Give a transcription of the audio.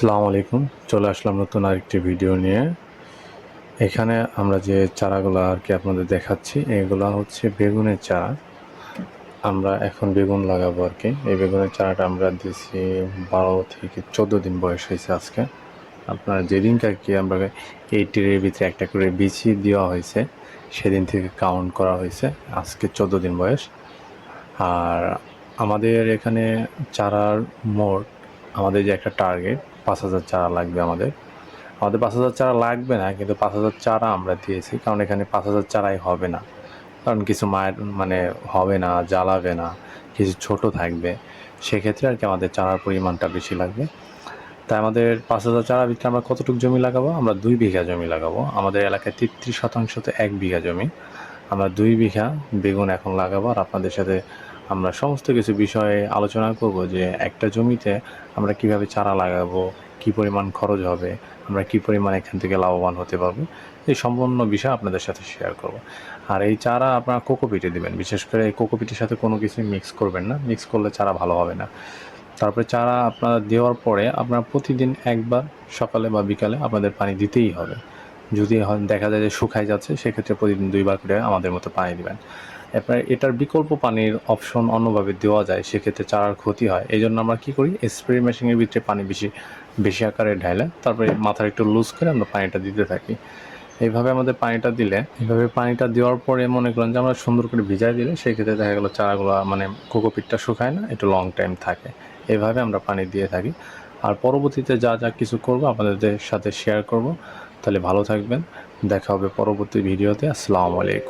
আসসালামু আলাইকুম। চলে আসলাম নতুন আরেকটি ভিডিও নিয়ে। এখানে আমরা যে চারাগুলো আর কি আপনাদের দেখাচ্ছি, এগুলো হচ্ছে বেগুনের চারা। আমরা এখন বেগুন লাগাবো আর কি। এই বেগুনের চারাটা আমরা দিয়েছি বারো থেকে চোদ্দ দিন বয়স হয়েছে আজকে। আপনার যেদিনকে আর কি আমরা এই টিরের ভিতরে একটা করে বিচি দেওয়া হয়েছে, সেদিন থেকে কাউন্ট করা হয়েছে, আজকে চোদ্দ দিন বয়স। আর আমাদের এখানে চারার মোট, আমাদের যে একটা টার্গেট পাঁচ হাজার চারা লাগবে আমাদের। আমাদের পাঁচ হাজার চারা লাগবে না, কিন্তু পাঁচ হাজার চারা আমরা দিয়েছি, কারণ এখানে পাঁচ হাজার চারাই হবে না। কারণ কিছু মায়ের মানে হবে না, জ্বালাবে না, কিছু ছোট থাকবে। সেক্ষেত্রে আর কি আমাদের চারার পরিমাণটা বেশি লাগবে। তাই আমাদের পাঁচ হাজার চারা ভিতরে আমরা কতটুকু জমি লাগাবো? আমরা দুই বিঘা জমি লাগাবো। আমাদের এলাকায় তেত্রিশ শতাংশতে এক বিঘা জমি। আমরা দুই বিঘা বেগুন এখন লাগাবো, আর আপনাদের সাথে আমরা সমস্ত কিছু বিষয়ে আলোচনা করব যে একটা জমিতে আমরা কীভাবে চারা লাগাবো, কি পরিমাণ খরচ হবে, আমরা কি পরিমাণ এখান থেকে লাভবান হতে পারব, এই সম্পূর্ণ বিষয় আপনাদের সাথে শেয়ার করব। আর এই চারা আপনারা কোকোপিটে দিবেন, বিশেষ করে এই কোকোপিটের সাথে কোনো কিছু মিক্স করবেন না মিক্স করলে চারা ভালো হবে না। তারপরে চারা আপনারা দেওয়ার পরে আপনারা প্রতিদিন একবার সকালে বা বিকালে আপনাদের পানি দিতেই হবে। যদি দেখা যায় যে শুকায় যাচ্ছে, সেক্ষেত্রে প্রতিদিন দুইবার করে আমাদের মতো পানি দিবেন। এরপরে এটার বিকল্প পানির অপশন অন্যভাবে দেওয়া যায়, সেক্ষেত্রে চারার ক্ষতি হয়। এই জন্য আমরা কী করি স্প্রে মেশিনের ভিতরে পানি বেশি বেশি আকারে ঢাইলে তারপরে মাথার একটু লুজ করে আমরা পানিটা দিতে থাকি। এইভাবে আমাদের পানিটা দিলে, এইভাবে পানিটা দেওয়ার পরে মনে করেন যে আমরা সুন্দর করে ভিজাই দিলে, সেক্ষেত্রে দেখা গেলো চারাগুলো মানে কোকোপিটটা শুকায় না, একটু লং টাইম থাকে। এইভাবে আমরা পানি দিয়ে থাকি। আর পরবর্তীতে যা যা কিছু করব, আপনাদের সাথে শেয়ার করব। তাহলে ভালো থাকবেন। দেখা হবে পরবর্তী ভিডিওতে। আসসালামু আলাইকুম।